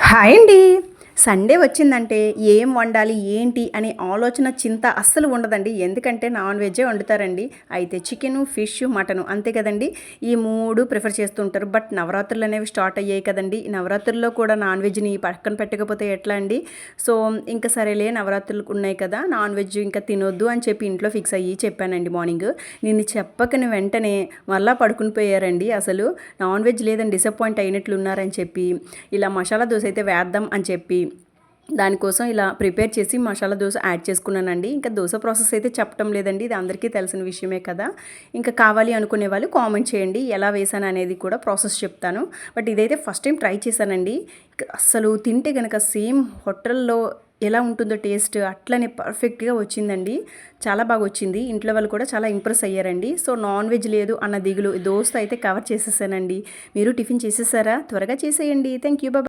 Hi అండి Sunday వచ్చిందంటే ఏం వండాలి ఏంటి అనే ఆలోచన చింత అస్సలు ఉండదండి. ఎందుకంటే నాన్ వెజ్జే వండుతారండి. అయితే చికెను ఫిష్ మటను అంతే కదండి. ఈ మూడు ప్రిఫర్ చేస్తుంటారు బట్ నవరాత్రులు అనేవి స్టార్ట్ అయ్యాయి కదండి. ఈ నవరాత్రుల్లో కూడా నాన్ వెజ్ని పక్కన పెట్టకపోతే ఎట్లా అండి? సో ఇంకా సరేలే నవరాత్రులు ఉన్నాయి కదా నాన్ వెజ్ ఇంకా తినొద్దు అని చెప్పి ఇంట్లో ఫిక్స్ అయ్యి చెప్పానండి మార్నింగ్. నిన్ను చెప్పకని వెంటనే మళ్ళా పడుకుని పోయారండి అసలు. నాన్ వెజ్ లేదని డిసప్పాయింట్ అయినట్లు ఉన్నారని చెప్పి ఇలా మసాలా దోశ అయితే వేద్దాం అని చెప్పి దానికోసం ఇలా ప్రిపేర్ చేసి మసాలా దోశ యాడ్ చేసుకున్నానండి. ఇంకా దోశ ప్రాసెస్ అయితే చెప్పడం లేదండి. ఇది అందరికీ తెలిసిన విషయమే కదా. ఇంకా కావాలి అనుకునే వాళ్ళు కామెంట్ చేయండి. ఎలా వేసాను అనేది కూడా ప్రాసెస్ చెప్తాను. బట్ ఇదైతే ఫస్ట్ టైం ట్రై చేశానండి. అసలు అస్సలు తింటే కనుక సేమ్ హోటల్లో ఎలా ఉంటుందో టేస్ట్ అట్లనే పర్ఫెక్ట్గా వచ్చిందండి. చాలా బాగా వచ్చింది. ఇంట్లో వాళ్ళు కూడా చాలా ఇంప్రెస్ అయ్యారండి. సో నాన్ వెజ్ లేదు అన్న దిగులు దోశ అయితే కవర్ చేసేసానండి. మీరు టిఫిన్ చేసేసారా? త్వరగా చేసేయండి. Thank you Baba